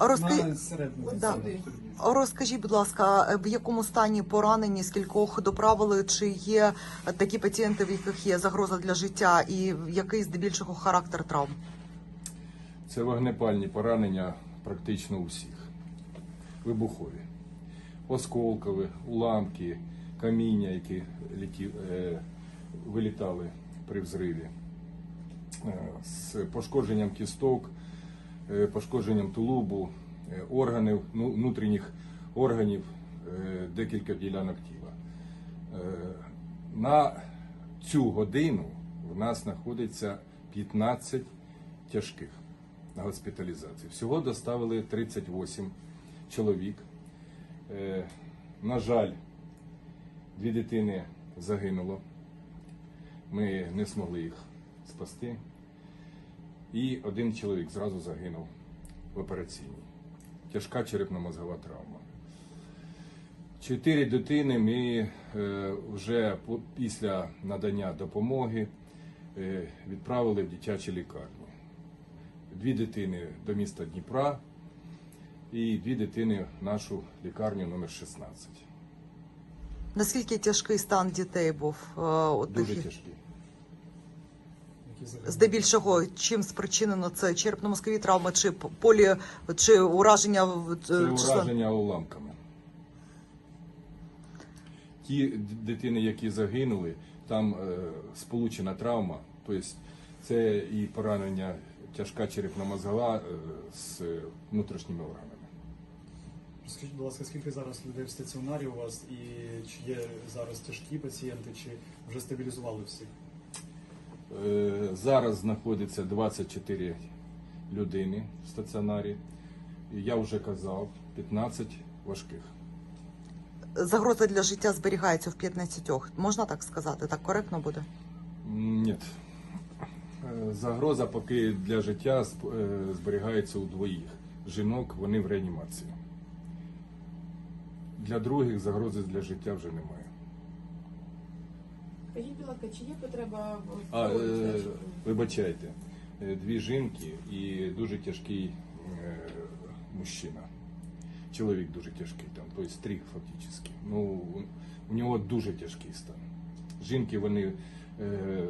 Розкажіть, Да. розкажіть, будь ласка, в якому стані поранені, скількох доправили, чи є такі пацієнти, в яких є загроза для життя, і який здебільшого характер травм? Це вогнепальні поранення практично у всіх. Вибухові. Осколкові, уламки, каміння, які летів, е, вилітали при взриві. Е, з пошкодженням кісток, пошкодженням тулубу, е, органів, ну, внутрішніх органів, е, декілька ділянок тіла. Е, На цю годину в нас знаходиться 15 тяжких на госпіталізацію. Всього доставили 38 чоловік. Е, На жаль, дві дитини загинуло. Ми не змогли їх спасти. І один чоловік зразу загинув в операційній. Тяжка черепно-мозгова травма. Чотири дитини ми е, вже після надання допомоги е, відправили в дитячі лікарні. Дві дитини до міста Дніпра і дві дитини в нашу лікарню номер 16. Наскільки тяжкий стан дітей був? е, от Дуже таких? Здебільшого, чим спричинено це черепно-мозкові травми, чи полі, чи ураження в- Це е, ураження уламками. Ті дитини, які загинули, там е, сполучена травма, тобто це і поранення тяжка черепно-мозгова е, з внутрішніми органами. Скажіть, будь ласка, скільки зараз людей в стаціонарі у вас і чи є зараз тяжкі пацієнти, чи вже стабілізували всіх? Е, Зараз знаходиться 24 людини в стаціонарі. І Я вже казав, 15 важких. загроза для життя зберігається в 15. Можна так сказати? Так коректно буде? Ні. Е, Загроза поки для життя е, зберігається у двоїх. Жінок вони в реанімації. Для других загрози для життя вже немає. Скажіть, будь ласка, чи є потреба в А, е, вибачайте, е, дві жінки і дуже тяжкий е, мужчина. Чоловік дуже тяжкий, там, тобто три фактично. Ну, у- у нього дуже тяжкий стан. Жінки вони е,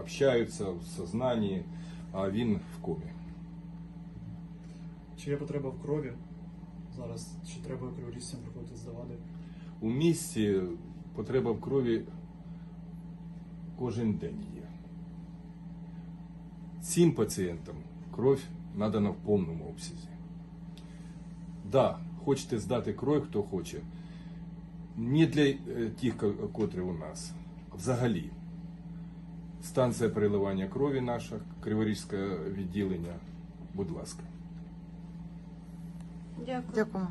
общаються в сознанні, а він в комі. Чи є потреба в крові зараз? Чи треба криворізцям приходити здавати? У місті потреба в крові кожен день є. Цим пацієнтам кров надана в повному обсязі. Да, хочете здати кров, хто хоче. Не для е, тих, котрі у нас. а Взагалі. Станція переливання крові наша, Криворізьке відділення. Будь ласка. Дякую. Дякую.